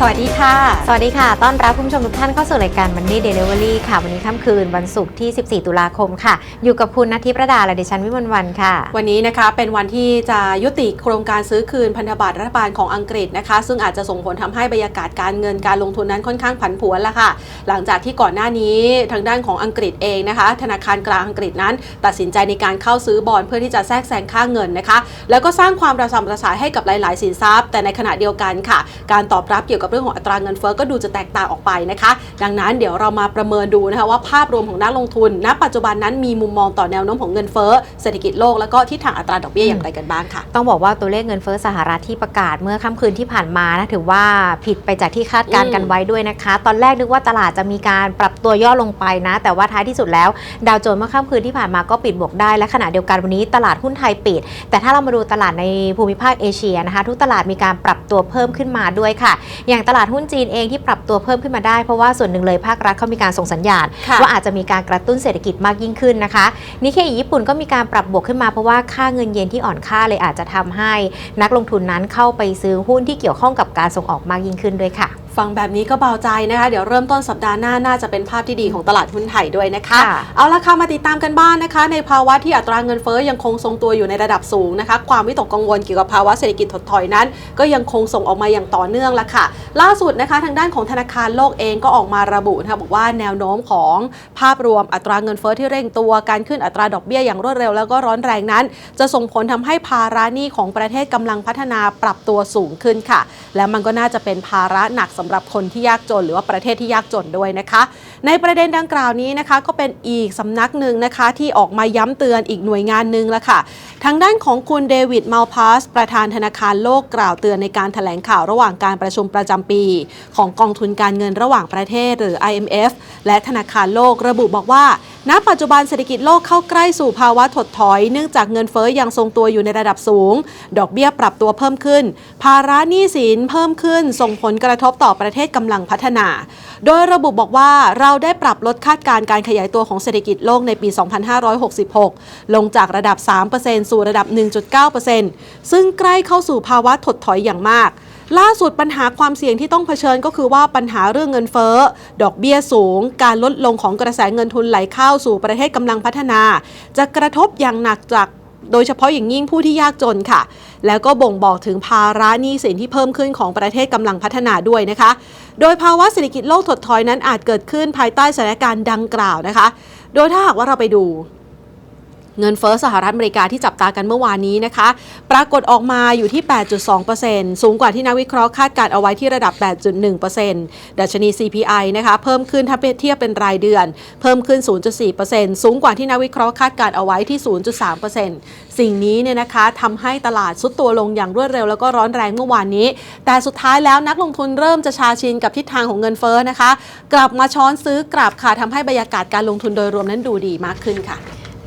สวัสดีค่ะ สวัสดีค่ะ ต้อนรับคุณผู้ชมทุกท่านเข้าสู่รายการ Money Delivery ค่ะ วันนี้ค่ำคืนวันศุกร์ที่ 14 ตุลาคมค่ะ อยู่กับคุณนัทธิประดาและดิฉันวิมลวันค่ะ วันนี้นะคะเป็นวันที่จะยุติโครงการซื้อคืนพันธบัตรรัฐบาลของอังกฤษนะคะ ซึ่งอาจจะส่งผลทำให้บรรยากาศการเงินการลงทุนนั้นค่อนข้างผันผวนละค่ะ หลังจากที่ก่อนหน้านี้ทางด้านของอังกฤษเองนะคะ ธนาคารกลางอังกฤษนั้น ตัดสินใจในการเข้าซื้อบอลเพื่อที่จะแทรกแซงค่าเงินนะคะ แล้วก็สร้างความระสำระสายให้กับหลาย ๆ สินทรัพย์ แต่ในขณะเดียวกันค่ะ การตอบรับเกี่ยวกับเรื่องของอัตราเงินเฟ้อก็ดูจะแตกต่างออกไปนะคะ ดังนั้นเดี๋ยวเรามาประเมินดูนะคะว่าภาพรวมของนักลงทุน ณ ปัจจุบันนั้นมีมุมมองต่อแนวโน้มของเงินเฟ้อเศรษฐกิจโลกแล้วก็ทิศทางอัตราดอกเบี้ยอย่างไรกันบ้างค่ะ ต้องบอกว่าตัวเลขเงินเฟ้อสหรัฐที่ประกาศเมื่อค่ำคืนที่ผ่านมานะถือว่าผิดไปจากที่คาดการณ์กันไว้ด้วยนะคะ ตอนแรกนึกว่าตลาดจะมีการปรับตัวย่อลงไปนะ แต่ว่าท้ายที่สุดแล้ว ดาวโจนส์เมื่อค่ำคืนที่ผ่านมาก็ปิดบวกได้และขณะเดียวกันวันนี้ตลาดหุ้นไทยปิด แต่ถ้าเรามาดูตลาดในภูมิภาคเอเชียนะคะ ทุกตลาดมีการปรับตัวเพิ่มขึ้นมาด้วยค่ะอย่างตลาดหุ้นจีนเองที่ปรับตัวเพิ่มขึ้นมาได้ เพราะว่าส่วนหนึ่งเลยภาครัฐเขามีการส่งสัญญาณค่ะว่าอาจจะมีการกระตุ้นเศรษฐกิจมากยิ่งขึ้นนะคะนิเคอิญี่ปุ่นก็มีการปรับบวกขึ้นมาเพราะว่าค่าเงินเยนที่อ่อนค่าเลยอาจจะทำให้นักลงทุนนั้นเข้าไปซื้อหุ้นที่เกี่ยวข้องกับการส่งออกมากยิ่งขึ้นด้วยค่ะฟังแบบนี้ก็เบาใจนะคะ เดี๋ยวเริ่มต้นสัปดาห์หน้า น่าจะเป็นภาพที่ดีของตลาดหุ้นไทยด้วยนะคะค่ะเอาละค่ะมาติดตามกันบ้างนะคะ ในภาวะที่อัตราเงินเฟ้อยังคงทรงตัวอยู่ในระดับสูงนะคะ ความวิตกกังวลเกี่ยวกับภาวะเศรษฐกิจถดถอยนั้น ก็ยังคงส่งออกมาอย่างต่อเนื่องละค่ะ ล่าสุดนะคะ ทางด้านของธนาคารโลกเองก็ออกมาระบุนะคะบอกว่าแนวโน้มของภาพรวมอัตราเงินเฟ้อที่เร่งตัวการขึ้นอัตราดอกเบี้ยอย่างรวดเร็ว แล้วก็ร้อนแรงนั้น จะส่งผลทำให้ภาระหนี้ของประเทศกำลังพัฒนาปรับตัวสูงขึ้นค่ะ และมันก็น่าจะเป็นภาระหนักสำหรับคนที่ยากจน หรือว่าประเทศที่ยากจนด้วยนะคะ ในประเด็นดังกล่าวนี้นะคะ ก็เป็นอีกสำนักหนึ่งนะคะ ที่ออกมาย้ำเตือนอีกหน่วยงานหนึ่งละค่ะ ทางด้านของคุณเดวิดมัลพาสประธานธนาคารโลกกล่าวเตือนในการถแถลงข่าวระหว่างการประชุมประจำปี ของกองทุนการเงินระหว่างประเทศหรือ IMF และธนาคารโลกระบุบอกว่า ณ ปัจจุบันเศรษฐกิจโลกเข้าใกล้สู่ภาวะถดถอย เนื่องจากเงินเฟ้อยังทรงตัวอยู่ในระดับสูง ดอกเบี้ยปรับตัวเพิ่มขึ้น ภาระหนี้สินเพิ่มขึ้น ส่งผลกระทบต่อประเทศกำลังพัฒนา โดยระบุบอกว่าเราได้ปรับลดคาดการณ์การขยายตัวของเศรษฐกิจโลกในปี 2566 ลงจากระดับ 3%สู่ระดับ 1.9%ซึ่งใกล้เข้าสู่ภาวะถดถอยอย่างมากล่าสุดปัญหาความเสี่ยงที่ต้องเผชิญก็คือว่าปัญหาเรื่องเงินเฟ้อ ดอกเบี้ยสูง การลดลงของกระแสเงินทุนไหลเข้าสู่ประเทศกำลังพัฒนา จะกระทบอย่างหนักจาก โดยเฉพาะอย่างยิ่งผู้ที่ยากจนค่ะ แล้วก็บ่งบอกถึงภาระหนี้สินที่เพิ่มขึ้นของประเทศกำลังพัฒนาด้วยนะคะ โดยภาวะเศรษฐกิจโลกถดถอยนั้นอาจเกิดขึ้นภายใต้สถานการณ์ดังกล่าวนะคะ โดยถ้าหากว่าเราไปดู เงินเฟ้อสหรัฐอเมริกาที่จับตากันเมื่อวานนี้นะคะ ปรากฏออกมาอยู่ที่ 8.2%สูงกว่าที่นักวิเคราะห์คาดการเอาไว้ที่ระดับ 8.1%ดัชนี CPI นะคะเพิ่มขึ้นถ้าเทียบเป็นรายเดือน เพิ่มขึ้น 0.4%สูงกว่าที่นักวิเคราะห์คาดการเอาไว้ที่ 0.3%สิ่งนี้เนี่ยนะคะทำให้ตลาดซุดตัวลงอย่างรวดเร็วแล้วก็ร้อนแรงเมื่อวานนี้ แต่สุดท้ายแล้วนักลงทุนเริ่มจะชาชินกับทิศทางของเงินเฟ้อนะคะ กลับมาช้อนซื้อกลับค่ะทำให้บรรยากาศการลงทุนโดยรวมนั้นดูดีมากขึ้นค่ะ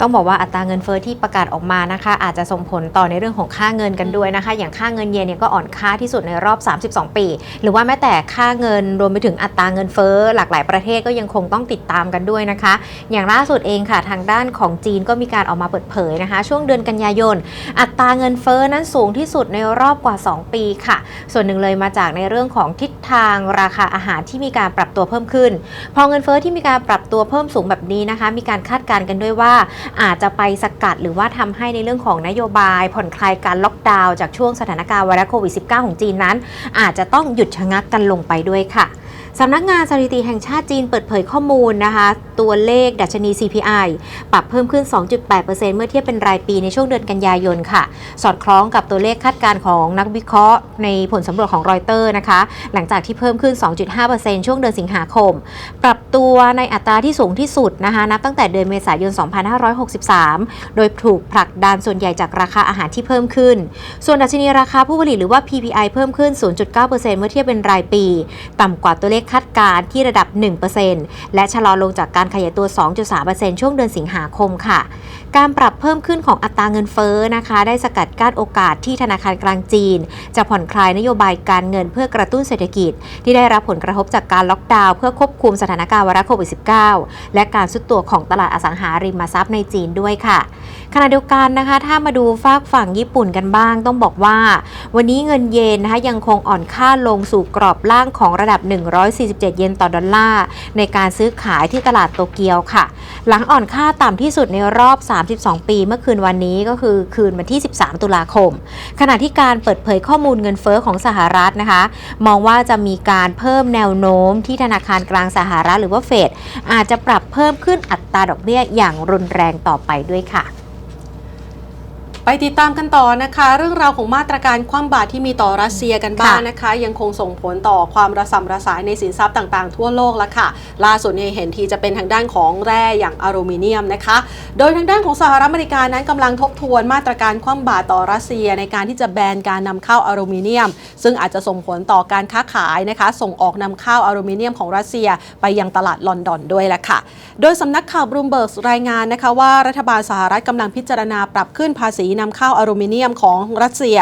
ต้องบอกว่าอัตราเงินเฟอ้อที่ประกาศออกมานะคะ อาจจะส่งผลต่อในเรื่องของค่าเงินกันด้วยนะคะ อย่างค่าเงินเยนเนี่ยก็อ่อนค่าที่สุดในรอบ 32 ปี หรือว่าแม้แต่ค่าเงินรวมไปถึงอัตราเงินเฟ้อหลากหลายประเทศก็ยังคงต้องติดตามกันด้วยนะคะ อย่างล่าสุดเองค่ะทางด้านของจีนก็มีการออกมาเปิดเผยนะคะ ช่วงเดือนกันยายน อัตราเงินเฟ้อนั้นสูงที่สุดในรอบกว่า 2 ปีค่ะ ส่วนหนึ่งเลยมาจากในเรื่องของทิศทางราคาอาหารที่มีการปรับตัวเพิ่มขึ้น พอเงินเฟ้อที่มีการปรับตัวเพิ่มสูงแบบนี้นะคะ มีการคาดการณ์กันด้วยว่าอาจจะไปสกัดหรือว่าทำให้ในเรื่องของนโยบาย ผ่อนคลายการล็อกดาวน์จากช่วงสถานการณ์ไวรัสโควิด -19 ของจีนนั้น อาจจะต้องหยุดชะงักกันลงไปด้วยค่ะ สำนักงานสถิติแห่งชาติจีนเปิดเผยข้อมูลนะคะ ตัวเลขดัชนี CPI ปรับเพิ่มขึ้น 2.8%เมื่อเทียบเป็นรายปีในช่วงเดือนกันยายนค่ะ สอดคล้องกับตัวเลขคาดการณ์ของนักวิเคราะห์ในผลสำรวจของรอยเตอร์นะคะ หลังจากที่เพิ่มขึ้น 2.5%ช่วงเดือนสิงหาคม ปรับตัวในอัตราที่สูงที่สุดนะคะ นับตั้งแต่เดือนเมษายน 2563 โดยถูกผลักดันส่วนใหญ่จากราคาอาหารที่เพิ่มขึ้น ส่วนดัชนีราคาผู้ผลิตหรือว่า PPI เพิ่มขึ้น 0.9%เมื่อเทียบเป็นรายปี ต่ำกว่าตัวเลขคาดการณ์ที่ระดับ 1%และชะลอลงจากการขยายตัว 2.3%ช่วงเดือนสิงหาคมค่ะ การปรับเพิ่มขึ้นของอัตราเงินเฟ้อนะคะ ได้สกัดกั้นโอกาสที่ธนาคารกลางจีน จะผ่อนคลายนโยบายการเงินเพื่อกระตุ้นเศรษฐกิจ ที่ได้รับผลกระทบจากการล็อกดาวน์เพื่อควบคุมสถานการณ์ไวรัสโควิด -19 และการสุดตัวของตลาดอสังหาริมทรัพย์ในจีนด้วยค่ะขณะเดียวกันนะคะ ถ้ามาดูฝากฝั่งญี่ปุ่นกันบ้าง ต้องบอกว่า วันนี้เงินเยนนะคะยังคงอ่อนค่าลงสู่กรอบล่างของระดับ147 เยนต่อดอลลาร์ในการซื้อขายที่ตลาดโตเกียวค่ะ หลังอ่อนค่าต่ำที่สุดในรอบ 32 ปีเมื่อคืนวันนี้ก็คือคืนวันที่ 13 ตุลาคม ขณะที่การเปิดเผยข้อมูลเงินเฟอ้อของสหรัฐนะคะ มองว่าจะมีการเพิ่มแนวโน้มที่ธนาคารกลางสหรัฐหรือว่าเฟดอาจจะปรับเพิ่มขึ้นอัตราดอกเบี้ยอย่างรุนแรงต่อไปด้วยค่ะ ไปติดตามกันต่อนะคะ เรื่องราวของมาตรการคว่ำบาตรที่มีต่อรัสเซียกันบ้างนะคะ ยังคงส่งผลต่อความระสำระสายในสินทรัพย์ต่างๆ ทั่วโลกละค่ะ ล่าสุดเนี่ยเห็นทีจะเป็นทางด้านของแร่อย่างอลูมิเนียมนะคะ โดยทางด้านของสหรัฐอเมริกานั้นกำลังทบทวนมาตรการคว่ำบาตรต่อรัสเซียในการที่จะแบนการนำเข้าอลูมิเนียม ซึ่งอาจจะส่งผลต่อการค้าขายนะคะ ส่งออกนำเข้าอลูมิเนียมของรัสเซียไปยังตลาดลอนดอนด้วยแหละค่ะ โดยสำนักข่าวบลูมเบิร์กรายงานนะคะว่ารัฐบาลสหรัฐกำลังพิจารณาปรับขึ้นภาษีนำเข้าอลูมิเนียมของรัสเซีย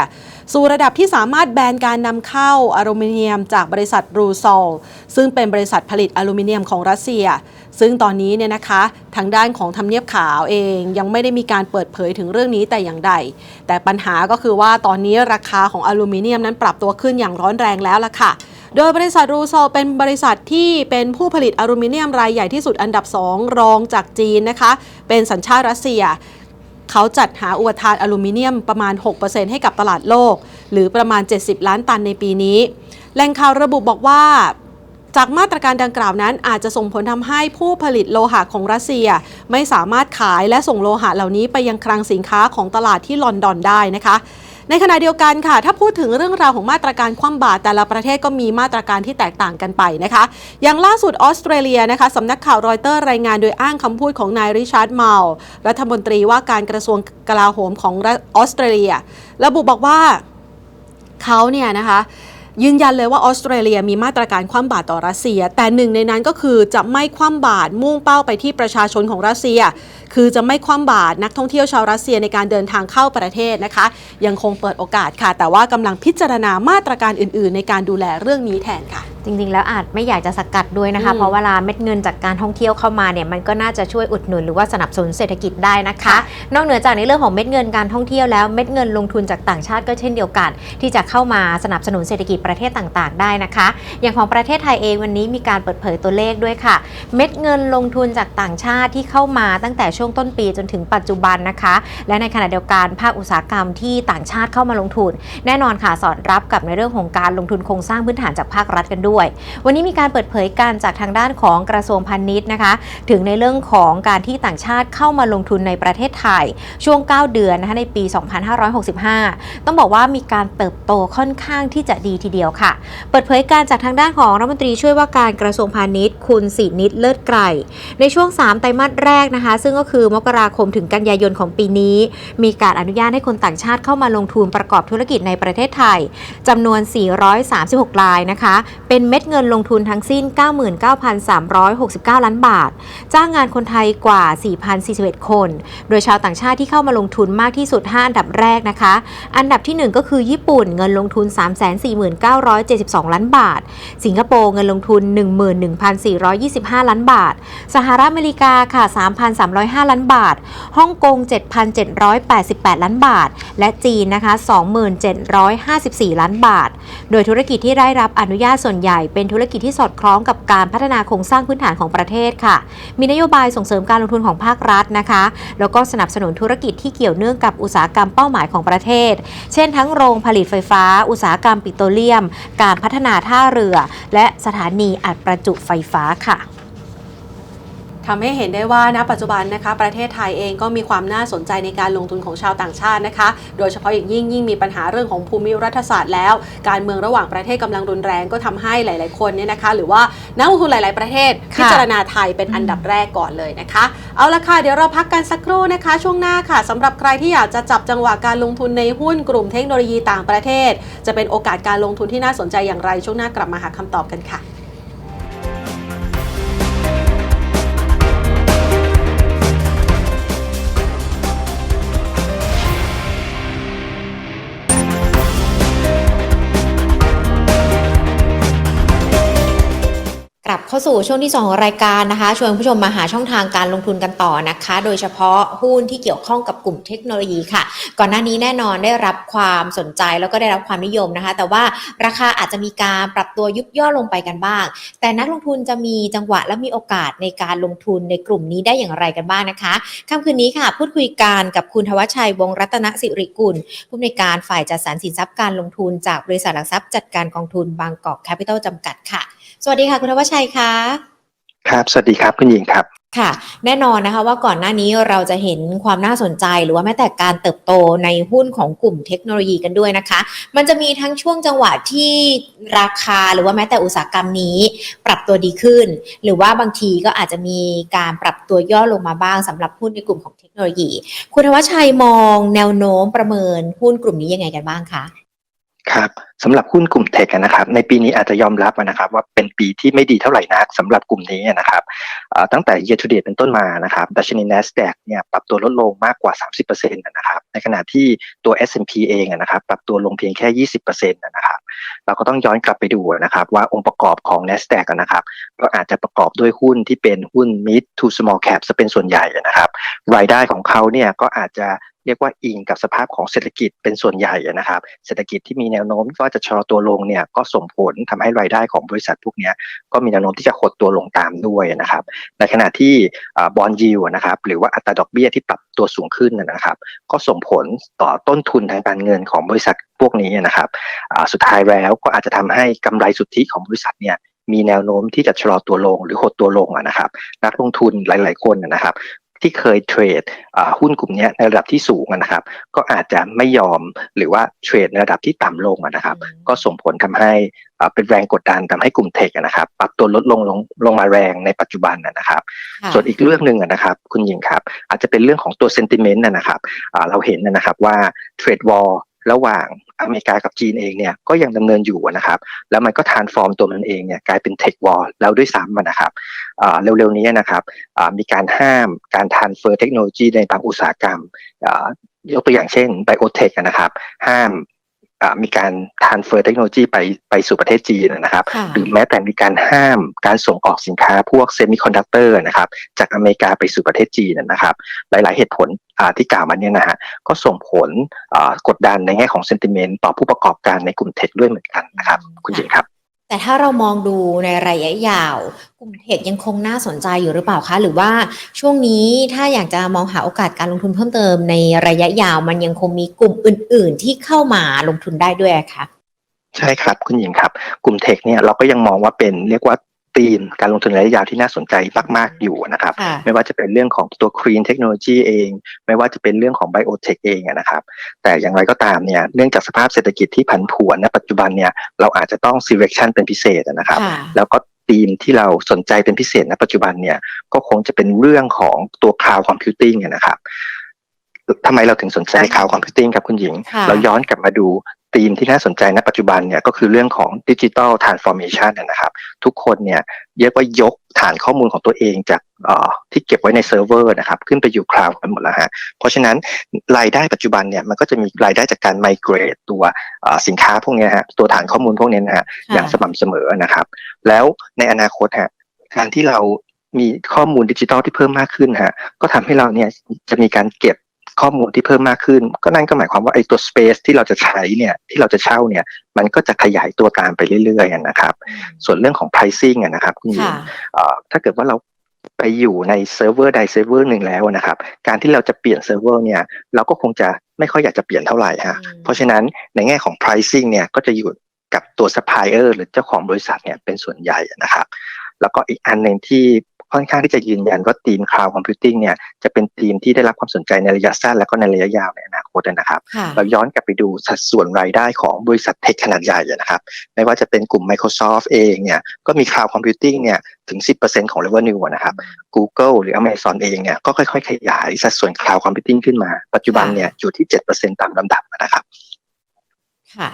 สู่ระดับที่สามารถแบนการนำเข้าอลูมิเนียมจากบริษัทรูซอลซึ่งเป็นบริษัทผลิตอลูมิเนียมของรัสเซีย ซึ่งตอนนี้เนี่ยนะคะทางด้านของทำเนียบขาวเองยังไม่ได้มีการเปิดเผยถึงเรื่องนี้แต่อย่างใด แต่ปัญหาก็คือว่าตอนนี้ราคาของอลูมิเนียมนั้นปรับตัวขึ้นอย่างร้อนแรงแล้วล่ะค่ะโดยบริษัทรูโซลเป็นบริษัทที่เป็นผู้ผลิตอลูมิเนียมรายใหญ่ที่สุดอันดับ 2 รองจากจีนนะคะ เป็นสัญชาติรัสเซีย เขาจัดหาอุปทานอลูมิเนียมประมาณ 6%ให้กับตลาดโลก หรือประมาณ 70 ล้านตันในปีนี้ แหล่งข่าวระบุบอกว่าจากมาตรการดังกล่าวนั้นอาจจะส่งผลทำให้ผู้ผลิตโลหะของรัสเซีย ไม่สามารถขายและส่งโลหะเหล่านี้ไปยังคลังสินค้าของตลาดที่ลอนดอนได้นะคะ ในขณะเดียวกันค่ะ ถ้าพูดถึงเรื่องราวของมาตรการคว่ำบาตรแต่ละประเทศก็มีมาตรการที่แตกต่างกันไปนะคะ อย่างล่าสุดออสเตรเลียนะคะสำนักข่าวรอยเตอร์รายงานโดยอ้างคำพูดของนายริชาร์ดเมาลรัฐมนตรีว่าการกระทรวงกลาโหมของออสเตรเลีย ระบุบอกว่าเขาเนี่ยนะคะ ยืนยันเลยว่าออสเตรเลียมีมาตรการคว่ำบาตรต่อรัสเซีย แต่หนึ่งในนั้นก็คือจะไม่คว่ำบาตรมุ่งเป้าไปที่ประชาชนของรัสเซีย คือจะไม่คว่ำบาตรนักท่องเที่ยวชาวรัสเซียในการเดินทางเข้าประเทศนะคะ ยังคงเปิดโอกาสค่ะ แต่ว่ากำลังพิจารณามาตรการอื่น ๆ ในการดูแลเรื่องนี้แทนค่ะจริงๆ แล้วอาจไม่อยากจะสกัดด้วยนะคะอืมเพราะเวลาเม็ดเงินจากการท่องเที่ยวเข้ามาเนี่ยมันก็น่าจะช่วยอุดหนุนหรือว่าสนับสนุนเศรษฐกิจได้นะคะค่ะนอกเหนือจากในเรื่องของเม็ดเงินการท่องเที่ยวแล้วเม็ดเงินลงทุนจากต่างชาติก็เช่นเดียวกัน ที่จะเข้ามาสนับสนุนเศรษฐกิจประเทศต่างๆ ได้นะคะ อย่างของประเทศไทยเองวันนี้มีการเปิดเผยตัวเลขด้วยค่ะ เม็ดเงินลงทุนจากต่างชาติที่เข้ามาตั้งแต่ช่วงต้นปีจนถึงปัจจุบันนะคะ และในขณะเดียวกันภาคอุตสาหกรรมที่ต่างชาติเข้ามาลงทุน แน่นอนค่ะสอดรับกับในเรื่องของการลงทุนโครงสร้างพื้นฐานจากภาครัฐกันด้วยวันนี้มีการเปิดเผยการจากทางด้านของกระทรวงพาณิชย์นะคะ ถึงในเรื่องของการที่ต่างชาติเข้ามาลงทุนในประเทศไทย ช่วง 9 เดือนนะคะในปี 2565 ต้องบอกว่ามีการเติบโตค่อนข้างที่จะดีทีเดียวค่ะ เปิดเผยการจากทางด้านของรัฐมนตรีช่วยว่าการกระทรวงพาณิชย์ คุณสินิดเลิศไกรในช่วง 3 ไตรมาสแรกนะคะ ซึ่งก็คือมกราคมถึงกันยายนของปีนี้ มีการอนุญาตให้คนต่างชาติเข้ามาลงทุนประกอบธุรกิจในประเทศไทยจำนวน 436รายนะคะ เป็นเม็ดเงินลงทุนทั้งสิ้น 99,369 ล้านบาท จ้างงานคนไทยกว่า 4,041 คน โดยชาวต่างชาติที่เข้ามาลงทุนมากที่สุด 5 อันดับแรกนะคะ อันดับที่ 1 ก็คือญี่ปุ่นเงินลงทุน 349,72 ล้านบาท สิงคโปร์เงินลงทุน 11,425 ล้านบาท สหรัฐอเมริกาค่ะ 3,305 ล้านบาท ฮ่องกง 7,788 ล้านบาท และจีนนะคะ 27,54 ล้านบาท โดยธุรกิจที่ได้รับอนุญาตส่วนใหญ่เป็นธุรกิจที่สอดคล้องกับการพัฒนาโครงสร้างพื้นฐานของประเทศค่ะ มีนโยบายส่งเสริมการลงทุนของภาครัฐนะคะ แล้วก็สนับสนุนธุรกิจที่เกี่ยวเนื่องกับอุตสาหกรรมเป้าหมายของประเทศ เช่น ทั้งโรงผลิตไฟฟ้า อุตสาหกรรมปิโตรเลียม การพัฒนาท่าเรือ และสถานีอัดประจุไฟฟ้าค่ะ ทำให้เห็นได้ว่าณปัจจุบันนะคะ ประเทศไทยเองก็มีความน่าสนใจในการลงทุนของชาวต่างชาตินะคะ โดยเฉพาะอย่างยิ่งยิ่งมีปัญหาเรื่องของภูมิรัฐศาสตร์แล้ว การเมืองระหว่างประเทศกำลังรุนแรงก็ทำให้หลาย ๆ คนเนี่ยนะคะ หรือว่านักลงทุนหลาย ๆ ประเทศพิจารณาไทยเป็นอันดับแรกก่อนเลยนะคะ เอาละค่ะเดี๋ยวเราพักกันสักครู่นะคะ ช่วงหน้าค่ะสำหรับใครที่อยากจะจับจังหวะการลงทุนในหุ้นกลุ่มเทคโนโลยีต่างประเทศ จะเป็นโอกาสการลงทุนที่น่าสนใจอย่างไรช่วงหน้ากลับมาหาคำตอบกันค่ะ กลับเข้าสู่ช่วงที่ 2 ของรายการนะคะชวนผู้ชมมาหาช่องทางการลงทุนกันต่อนะคะ โดยเฉพาะหุ้นที่เกี่ยวข้องกับกลุ่มเทคโนโลยีค่ะ ก่อนหน้านี้แน่นอนได้รับความสนใจแล้วก็ได้รับความนิยมนะคะ แต่ว่าราคาอาจจะมีการปรับตัวยุบย่อลงไปกันบ้าง แต่นักลงทุนจะมีจังหวะและมีโอกาสในการลงทุนในกลุ่มนี้ได้อย่างไรกันบ้างนะคะค่ำคืนนี้ค่ะ พูดคุยกันกับคุณทวัชชัยวงศ์รัตนสิริกุลผู้อำนวยการฝ่ายจัดสรรสินทรัพย์การลงทุนจากบริษัทหลักทรัพย์จัดการกองทุนบางกอกแคปิตอลจำกัดค่ะ สวัสดีค่ะ คุณทวัชชัยค่ะครับ สวัสดีครับ คุณหญิงครับ ค่ะ แน่นอนนะคะว่าก่อนหน้านี้เราจะเห็นความน่าสนใจหรือว่าแม้แต่การเติบโตในหุ้นของกลุ่มเทคโนโลยีกันด้วยนะคะ มันจะมีทั้งช่วงจังหวะที่ราคาหรือว่าแม้แต่อุตสาหกรรมนี้ ปรับตัวดีขึ้น หรือว่าบางทีก็อาจจะมีการปรับตัวย่อลงมาบ้างสำหรับหุ้นในกลุ่มของเทคโนโลยี คุณทวัชชัยมองแนวโน้มประเมินหุ้นกลุ่มนี้ยังไงกันบ้างคะ ครับสำหรับหุ้นกลุ่มเทคนะครับในปีนี้อาจจะยอมรับนะครับว่าเป็นปีที่ไม่ดีเท่าไหร่นักสำหรับกลุ่มนี้นะครับตั้งแต่ year to date เป็นต้นมานะครับดัชนี NASDAQ เนี่ยปรับตัวลดลงมากกว่า 30%นะครับในขณะที่ตัว S&P เองนะครับปรับตัวลงเพียงแค่ 20%นะครับเราก็ต้องย้อนกลับไปดูนะครับว่าองค์ประกอบของ NASDAQ นะครับก็อาจจะประกอบด้วยหุ้นที่เป็นหุ้น mid to small cap จะเป็นส่วนใหญ่นะครับรายได้ของเขาเนี่ยก็อาจจะ เรียกว่าอิงกับสภาพของเศรษฐกิจเป็นส่วนใหญ่นะครับ เศรษฐกิจที่มีแนวโน้มว่าจะชะลอตัวลงเนี่ยก็ส่งผลทำให้รายได้ของบริษัทพวกนี้ก็มีแนวโน้มที่จะหดตัวลงตามด้วยนะครับ ในขณะที่บอลยิวนะครับหรือว่าอัตราดอกเบี้ยที่ปรับตัวสูงขึ้นนะครับ ก็ส่งผลต่อต้นทุนทางการเงินของบริษัทพวกนี้นะครับสุดท้ายแล้วก็อาจจะทำให้กำไรสุทธิของบริษัทเนี่ยมีแนวโน้มที่จะชะลอตัวลงหรือหดตัวลงนะครับ นักลงทุนหลาย ๆ คนนะครับ ที่เคยเทรดอ่าหุ้นกลุ่มเนี้ยในระดับที่สูงอะนะครับ ก็อาจจะไม่ยอมหรือว่าเทรดในระดับที่ต่ำลงอะนะครับ ก็ส่งผลทำให้อ่าเป็นแรงกดดันทำให้กลุ่มเทคอะนะครับ ปรับตัวลดลงลงลงมาแรงในปัจจุบันอะนะครับค่ะส่วนอีกเรื่องหนึ่งอะนะครับ คุณหญิงครับ อาจจะเป็นเรื่องของตัวเซนติเมนต์นะครับอ่าเราเห็นนะครับว่าเทรดวอล ระหว่างอเมริกากับจีนเองเนี่ยก็ยังดำเนินอยู่นะครับ แล้วมันก็ทานฟอร์มตัวมันเองเนี่ยกลายเป็นเทควอลแล้วด้วยซ้ำนะครับอ่าเร็วๆนี้นะครับอ่ามีการห้ามการทานเฟอร์เทคโนโลยีในบางอุตสาหกรรมอ่ายกตัวอย่างเช่นไบโอเทคนะครับ ห้าม มีการทานเฟอร์เทคโนโลยีไปไปสู่ประเทศจีนนะครับค่ะหรือแม้แต่มีการห้ามการส่งออกสินค้าพวกเซมิคอนดักเตอร์นะครับจากอเมริกาไปสู่ประเทศจีนนะครับ หลาย ๆ เหตุผลอ่าที่กล่าวมาเนี่ยนะฮะก็ส่งผลอ่ากดดันในแง่ของเซนติเมนต์ต่อผู้ประกอบการในกลุ่มเทคด้วยเหมือนกันนะครับ คุณหญิงครับ แต่ถ้าเรามองดูในระยะยาว กลุ่มเทคยังคงน่าสนใจอยู่หรือเปล่าคะ หรือว่าช่วงนี้ถ้าอยากจะมองหาโอกาสการลงทุนเพิ่มเติมในระยะยาว มันยังคงมีกลุ่มอื่น ๆ ที่เข้ามาลงทุนได้ด้วยคะใช่ครับคุณหญิงครับ กลุ่มเทคเนี่ยเราก็ยังมองว่าเป็นเรียกว่า ธีมการลงทุนระยะยาวที่น่าสนใจมากๆอยู่นะครับค่ะไม่ว่าจะเป็นเรื่องของตัว Green Technology เอง ไม่ว่าจะเป็นเรื่องของ Biotech เองอะนะครับ แต่อย่างไรก็ตามเนี่ยเนื่องจากสภาพเศรษฐกิจที่ผันผวนณปัจจุบันเนี่ยเราอาจจะต้อง selection เป็นพิเศษอะนะครับค่ะแล้วก็ธีมที่เราสนใจเป็นพิเศษณปัจจุบันเนี่ยก็คงจะเป็นเรื่องของตัว Cloud Computing อะนะครับทำไมเราถึงสนใจ Cloud Computing ครับคุณหญิงค่ะเราย้อนกลับมาดู ธีมที่น่าสนใจณปัจจุบันเนี่ยก็คือเรื่องของดิจิ t a ลทรานส์ฟอร์เมชันนะครับ ทุกคนเนี่ยเรียกว่ายกฐานข้อมูลของตัวเองจากเอ่อที่เก็บไว้ในเซิร์ฟเวอร์นะครับ ขึ้นไปอยู่คลาวด์กันหมดแล้วฮะเพราะฉะนั้นรายได้ปัจจุบันเนี่ยมันก็จะมีรายได้จากการไมเกรดตัวเอ่อสินค้าพวกเนี้ยฮะตัวฐานข้อมูลพวกเนี้ยนะฮะค่ะอย่างสม่ำเสมอนะครับ แล้วในอนาคตฮะการที่เรามีข้อมูลดิจิทัลที่เพิ่มมากขึ้นฮะก็ทำให้เราเนี่ยจะมีการเก็บ ข้อมูลที่เพิ่มมากขึ้น ก็นั่นก็หมายความว่าไอ้ตัว space ที่เราจะใช้เนี่ยที่เราจะเช่าเนี่ยมันก็จะขยายตัวตามไปเรื่อยๆอะนะครับ ส่วนเรื่องของ pricing อะนะครับคุณหญิงค่ะเอ่อถ้าเกิดว่าเราไปอยู่ในเซิร์ฟเวอร์ใดเซิร์ฟเวอร์หนึ่งแล้วนะครับ การที่เราจะเปลี่ยนเซิร์ฟเวอร์เนี่ยเราก็คงจะไม่ค่อยอยากจะเปลี่ยนเท่าไหร่ฮะอืมเพราะฉะนั้นในแง่ของ pricing เนี่ยก็จะอยู่กับตัว supplier หรือเจ้าของบริษัทเนี่ยเป็นส่วนใหญ่นะครับ แล้วก็อีกอันหนึ่งที่ ค่อนข้างที่จะยืนยันว่าทีม cloud computing เนี่ยจะเป็นทีมที่ได้รับความสนใจในระยะสั้นและก็ในระยะยาวในอนาคตนะครับค่ะเราย้อนกลับไปดูสัดส่วนรายได้ของบริษัทเทคขนาดใหญ่นะครับไม่ว่าจะเป็นกลุ่ม Microsoft เองเนี่ยก็มี Cloud Computing เนี่ยถึง 10%ของ Revenue อะนะครับ Google หรือ Amazon เองเนี่ยก็ค่อยๆ ขยายสัดส่วน Cloud Computing ขึ้นมา ปัจจุบันเนี่ยอยู่ที่ 7%ตามลำดับนะครับ ค่ะ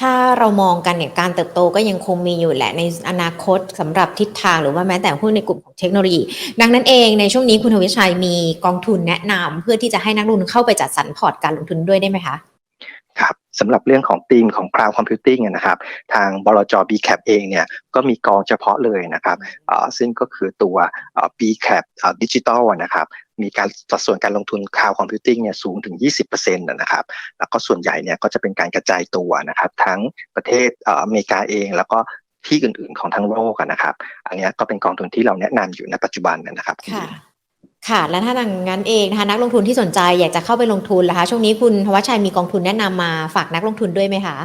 ถ้าเรามองกันเนี่ยการเติบโตก็ยังคงมีอยู่แหละในอนาคตสำหรับทิศทางหรือว่าแม้แต่หุ้นในกลุ่มของเทคโนโลยี ดังนั้นเองในช่วงนี้คุณทวิชัยมีกองทุนแนะนำเพื่อที่จะให้นักลงทุนเข้าไปจัดสรรพอร์ตการลงทุนด้วยได้ไหมคะครับสำหรับเรื่องของธีมของ Cloud Computing นะครับ ทางบลจ BCAP เองเนี่ยก็มีกองเฉพาะเลยนะครับอ่าซึ่งก็คือตัว BCAP ดิจิตอลนะครับ มีการสัดส่วนการลงทุน Cloud Computing เนี่ยสูงถึง 20%นะนะครับ แล้วก็ส่วนใหญ่เนี่ยก็จะเป็นการกระจายตัวนะครับทั้งประเทศเอออเมริกาเองแล้วก็ที่อื่น ๆของทั้งโลกนะครับ อันนี้ก็เป็นกองทุนที่เราแนะนำอยู่ในปัจจุบันนะครับค่ะค่ะและถ้าดังนั้นเองนะคะนักลงทุนที่สนใจอยากจะเข้าไปลงทุนล่ะคะช่วงนี้คุณทวัชชัยมีกองทุนแนะนำมาฝากนักลงทุนด้วยไหมคะ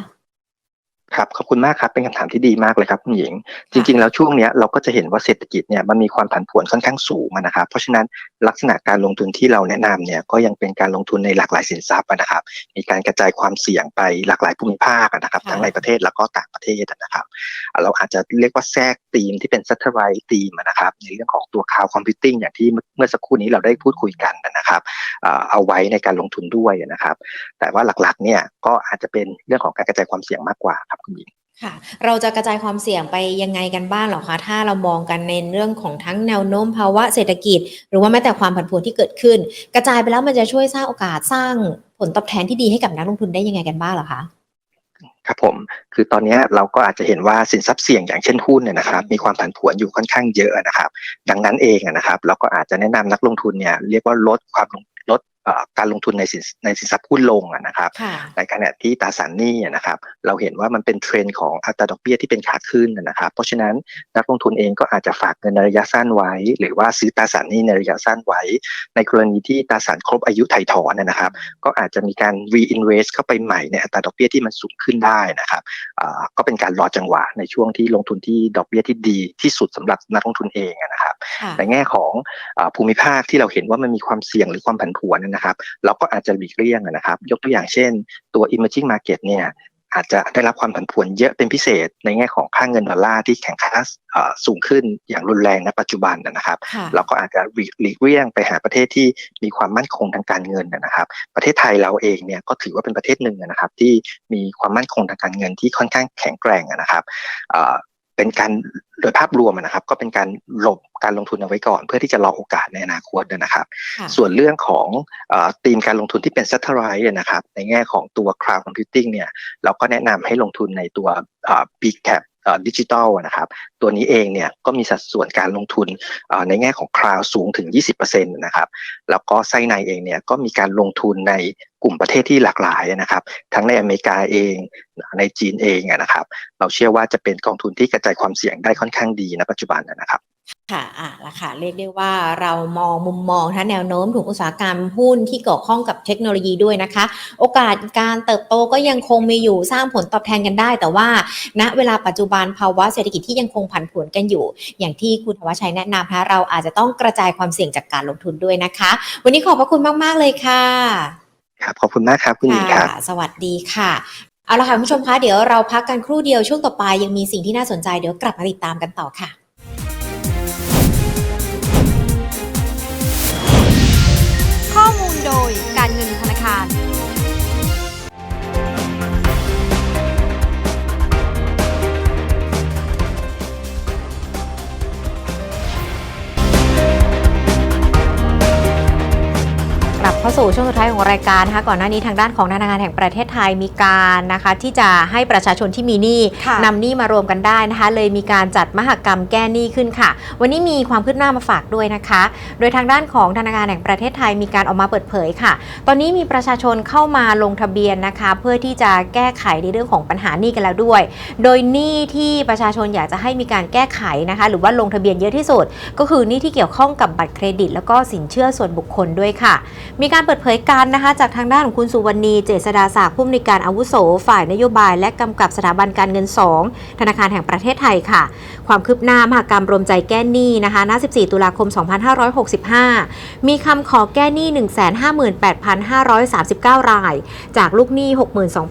ครับขอบคุณมากครับเป็นคำถามที่ดีมากเลยครับคุณหญิง จริง ๆ แล้วช่วงเนี้ยเราก็จะเห็นว่าเศรษฐกิจเนี่ยมันมีความผันผวนค่อนข้างสูงอะนะครับเพราะฉะนั้นลักษณะการลงทุนที่เราแนะนำเนี่ยก็ยังเป็นการลงทุนในหลากหลายสินทรัพย์อะนะครับ มีการกระจายความเสี่ยงไปหลากหลายภูมิภาคอะนะครับค่ะทั้งในประเทศแล้วก็ต่างประเทศอะนะครับอะเราอาจจะเรียกว่าแทรกธีมที่เป็น satellite ธีมอะนะครับในเรื่องของตัว cloud computing อย่างที่เมื่อสักครู่นี้เราได้พูดคุยกันนะครับอ่าเอาไว้ในการลงทุนด้วยนะครับ แต่ว่าหลักๆเนี่ยก็อาจจะเป็นเรื่องของการกระจายความเสี่ยงมากกว่าครับคุณหญิงค่ะ เราจะกระจายความเสี่ยงไปยังไงกันบ้างเหรอคะถ้าเรามองกันในเรื่องของทั้งแนวโน้มภาวะเศรษฐกิจ หรือว่าแม้แต่ความผันผวนที่เกิดขึ้น กระจายไปแล้วมันจะช่วยสร้างโอกาสสร้างผลตอบแทนที่ดีให้กับนักลงทุนได้ยังไงกันบ้างเหรอคะครับผมคือตอนเนี้ยเราก็อาจจะเห็นว่าสินทรัพย์เสี่ยงอย่างเช่นหุ้นเนี่ยนะครับมีความผันผวนอยู่ค่อนข้างเยอะนะครับ ดังนั้นเองอะนะครับเราก็อาจจะแนะนำนักลงทุนเนี่ยเรียกว่าลดความลงลดเอ่อ การลงทุนในสินในสินทรัพย์หุ้นลงอะนะครับค่ะในขณะที่ตราสารหนี้อะนะครับ เราเห็นว่ามันเป็นเทรนด์ของอัตราดอกเบี้ยที่เป็นขาขึ้นอะนะครับ เพราะฉะนั้นนักลงทุนเองก็อาจจะฝากเงินในระยะสั้นไว้ หรือว่าซื้อตราสารหนี้ในระยะสั้นไว้ ในกรณีที่ตราสารครบอายุไถ่ถอนอะนะครับ ก็อาจจะมีการ reinvest เข้าไปใหม่ในอัตราดอกเบี้ยที่มันสูงขึ้นได้นะครับอ่าก็เป็นการรอจังหวะในช่วงที่ลงทุนที่ดอกเบี้ยที่ดีที่สุดสำหรับนักลงทุนเองอะนะครับค่ะ ในแง่ของอาภูมิภาคที่เราเห็นว่ามันมีความเสี่ยงหรือความผันผวนนะครับเราก็อาจจะหลีกเลี่ยงนะครับ ยกตัวอย่างเช่นตัว emerging market เนี่ยอาจจะได้รับความผันผวนเยอะเป็นพิเศษ ในแง่ของค่าเงินดอลลาร์ที่แข่งค่าอ่าสูงขึ้นอย่างรุนแรงในปัจจุบันนะครับค่ะเราก็อาจจะหลีกหลีกเลี่ยงไปหาประเทศที่มีความมั่นคงทางการเงินนะครับ ประเทศไทยเราเองเนี่ยก็ถือว่าเป็นประเทศหนึ่งนะครับ ที่มีความมั่นคงทางการเงินที่ค่อนข้างแข็งแกร่งนะครับอ่า เป็นการโดยภาพรวมนะครับ ก็เป็นการหลบการลงทุนเอาไว้ก่อน เพื่อที่จะรอโอกาสในอนาคตนะครับค่ะส่วนเรื่องของเอ่อธีมการลงทุนที่เป็น satellite อะนะครับ ในแง่ของตัว cloud computing เนี่ยเราก็แนะนำให้ลงทุนในตัวเอ่อ big cap ดิจิตอลนะครับตัวนี้เองเนี่ยก็มีสัดส่วนการลงทุนเอ่อในแง่ของ cloud สูงถึง 20%นะครับแล้วก็ไส้ในเองเนี่ยก็มีการลงทุนใน กลุ่มประเทศที่หลากหลายนะครับ ทั้งในอเมริกาเองในจีนเองนะครับ เราเชื่อว่าจะเป็นกองทุนที่กระจายความเสี่ยงได้ค่อนข้างดีณปัจจุบันนะครับค่ะอะละค่ะ เรียกได้ว่าเรามองมุมมองทั้งแนวโน้มถุงอุตสาหกรรมหุ้นที่เกี่ยวข้องกับเทคโนโลยีด้วยนะคะ โอกาสการเติบโตก็ยังคงมีอยู่สร้างผลตอบแทนกันได้ แต่ว่าณเวลาปัจจุบันภาวะเศรษฐกิจที่ยังคงผันผวนกันอยู่ อย่างที่คุณธวัชชัยแนะนำนะคะเราอาจจะต้องกระจายความเสี่ยงจากการลงทุนด้วยนะคะ วันนี้ขอบพระคุณมาก ๆ เลยค่ะ ครับขอบคุณมากครับคุณหญิงครับ สวัสดีค่ะ เอาละค่ะคุณผู้ชมคะเดี๋ยวเราพักกันครู่เดียวช่วงต่อไปยังมีสิ่งที่น่าสนใจเดี๋ยวกลับมาติดตามกันต่อค่ะ สู่ช่วงสุดท้ายของรายการนะคะก่อนหน้านี้ทางด้านของธนาคารแห่งประเทศไทยมีการนะคะ ที่จะให้ประชาชนที่มีหนี้ค่ะนำหนี้มารวมกันได้นะคะ เลยมีการจัดมหกรรมแก้หนี้ขึ้นค่ะ วันนี้มีความคืบหน้ามาฝากด้วยนะคะ โดยทางด้านของธนาคารแห่งประเทศไทยมีการออกมาเปิดเผยค่ะ ตอนนี้มีประชาชนเข้ามาลงทะเบียนนะคะ เพื่อที่จะแก้ไขในเรื่องของปัญหาหนี้กันแล้วด้วย โดยหนี้ที่ประชาชนอยากจะให้มีการแก้ไขนะคะ หรือว่าลงทะเบียนเยอะที่สุด ก็คือหนี้ที่เกี่ยวข้องกับบัตรเครดิต แล้วก็สินเชื่อส่วนบุคคลด้วยค่ะ มีการเปิดเผยการนะคะจากทางด้านของคุณสุวรรณีเจษดาศักดิ์ผู้อำนวยการอาวุโส ฝ่ายนโยบาย และกำกับสถาบันการเงิน 2 ธนาคารแห่งประเทศไทยค่ะ ความคืบหน้ามหากรรมรวมใจแก้หนี้นะคะณ14 ตุลาคม 2565 มีคำขอแก้หนี้ 158,539 ราย จากลูกหนี้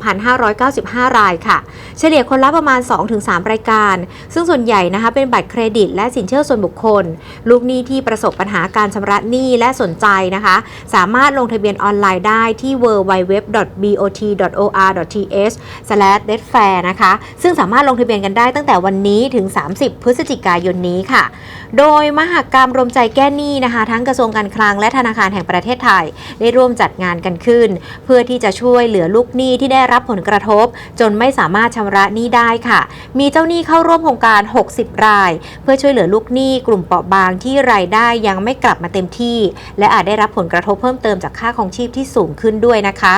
62,595 รายค่ะ เฉลี่ยคนละประมาณ 2-3 รายการ ซึ่งส่วนใหญ่นะคะเป็นบัตรเครดิต และสินเชื่อส่วนบุคคล ลูกหนี้ที่ประสบปัญหาการชำระหนี้และสนใจนะคะ สามารถลงงทะเบียนออนไลน์ได้ที่ www.bot.or.th/netfair นะคะ ซึ่งสามารถลงทะเบียนกันได้ตั้งแต่วันนี้ถึง 30 พฤศจิกายนนี้ค่ะ โดยมหกรรมรวมใจแก้หนี้นะคะ ทั้งกระทรวงการคลังและธนาคารแห่งประเทศไทย ได้ร่วมจัดงานกันขึ้น เพื่อที่จะช่วยเหลือลูกหนี้ที่ได้รับผลกระทบ จนไม่สามารถชำระหนี้ได้ค่ะ มีเจ้าหนี้เข้าร่วมโครงการ 60 ราย เพื่อช่วยเหลือลูกหนี้กลุ่มเปราะบางที่รายได้ยังไม่กลับมาเต็มที่ และอาจได้รับผลกระทบเพิ่มเติมจากค่าครองชีพที่สูงขึ้นด้วยนะคะ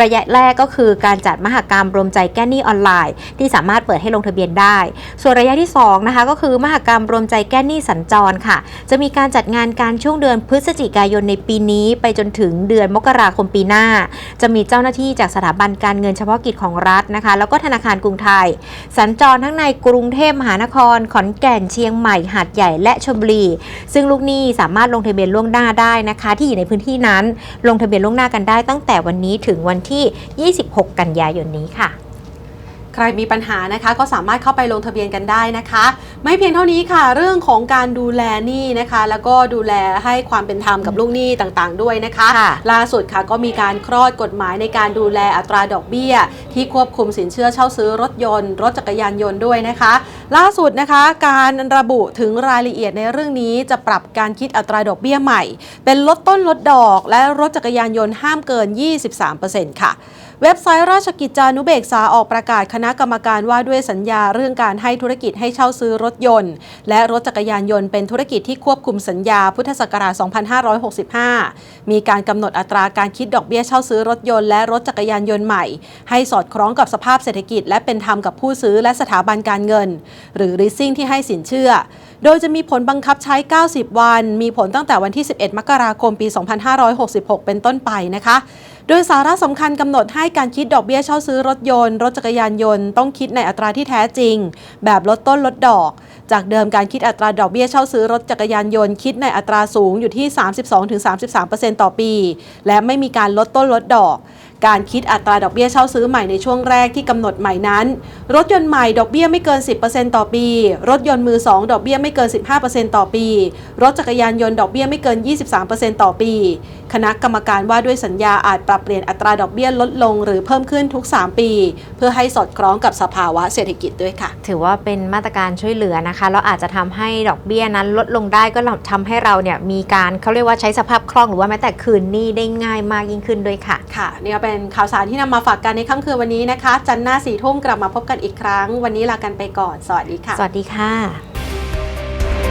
ระยะแรกก็คือการจัดมหกรรมรวมใจแก้หนี้ออนไลน์ ที่สามารถเปิดให้ลงทะเบียนได้ ส่วนระยะที่2นะคะก็คือมหกรรมรวมใจแก้หนี้สัญจรค่ะ จะมีการจัดงานการช่วงเดือนพฤศจิกายนในปีนี้ ไปจนถึงเดือนมกราคมปีหน้า จะมีเจ้าหน้าที่จากสถาบันการเงินเฉพาะกิจของรัฐนะคะ แล้วก็ธนาคารกรุงไทย สัญจรทั้งในกรุงเทพมหานคร ขอนแก่นเชียงใหม่หาดใหญ่และชลบุรี ซึ่งลูกหนี้สามารถลงทะเบียนล่วงหน้าได้นะคะ ที่อยู่ในพื้นที่นั้นลงทะเบียนล่วงหน้ากันได้ตั้งแต่วันนี้ถึงวันที่ 26 กันยายนนี้ค่ะ รมีปัญหานะคะก็สามารถเข้าไปลงทะเบียนกันได้นะคะ ไม่เพียงเท่านี้ค่ะ เรื่องของการดูแลหนี้นะคะ แล้วก็ดูแลให้ความเป็นธรรมกับลูกหนี้ต่างๆ ด้วยนะคะค่ะล่าสุดค่ะก็มีการคลอดกฎหมายในการดูแลอัตราดอกเบี้ย ที่ควบคุมสินเชื่อเช่าซื้อรถยนต์ รถจักรยานยนต์ด้วยนะคะ ล่าสุดนะคะ การระบุถึงรายละเอียดในเรื่องนี้จะปรับการคิดอัตราดอกเบี้ยใหม่ เป็นลดต้นลดดอกและรถจักรยานยนต์ห้ามเกิน 23%ค่ะ เว็บไซต์ราชกิจจานุเบกษาออกประกาศคณะกรรมการว่าด้วยสัญญาเรื่องการให้ธุรกิจให้เช่าซื้อรถยนต์ และรถจักรยานยนต์เป็นธุรกิจที่ควบคุมสัญญาพุทธศักราช 2565 มีการกำหนดอัตราการคิดดอกเบี้ยเช่าซื้อรถยนต์และรถจักรยานยนต์ใหม่ ให้สอดคล้องกับสภาพเศรษฐกิจ และเป็นธรรมกับผู้ซื้อและสถาบันการเงิน หรือ leasing ที่ให้สินเชื่อ โดยจะมีผลบังคับใช้ 90 วัน มีผลตั้งแต่วันที่ 11 มกราคม ปี 2566 เป็นต้นไปนะคะ โดยสาระสำคัญกำหนดให้การคิดดอกเบี้ยเช่าซื้อรถยนต์ รถจักรยานยนต์ต้องคิดในอัตราที่แท้จริง แบบลดต้นลดดอก จากเดิมการคิดอัตราดอกเบี้ยเช่าซื้อรถจักรยานยนต์คิดในอัตราสูงอยู่ที่ 32-33%ต่อปี และไม่มีการลดต้นลดดอก การคิดอัตราดอกเบี้ยเช่าซื้อใหม่ในช่วงแรกที่กำหนดใหม่นั้น รถยนต์ใหม่ดอกเบี้ยไม่เกิน 10%ต่อปี รถยนต์มือ 2 ดอกเบี้ยไม่เกิน 15%ต่อปี รถจักรยานยนต์ดอกเบี้ยไม่เกิน 23%ต่อปี คณะกรรมการว่าด้วยสัญญาอาจปรับเปลี่ยนอัตราดอกเบี้ยลดลง หรือเพิ่มขึ้นทุก 3 ปี เพื่อให้สอดคล้องกับสภาวะเศรษฐกิจด้วยค่ะ ถือว่าเป็นมาตรการช่วยเหลือนะคะแล้วอาจจะทำให้ดอกเบี้ยนั้นลดลงได้ก็ทำให้เราเนี่ยมีการเขาเรียกว่าใช้สภาพคล่องหรือว่าแม้แต่คืนหนี้ได้ง่ายมากยิ่งขึ้นด้วยค่ะค่ะนี่ก็เป็นข่าวสารที่นำมาฝากกันในค่ำคืนวันนี้นะคะ จันทร์หน้าสี่ทุ่มกลับมาพบกันอีกครั้ง วันนี้ลากันไปก่อน สวัสดีค่ะ สวัสดีค่ะ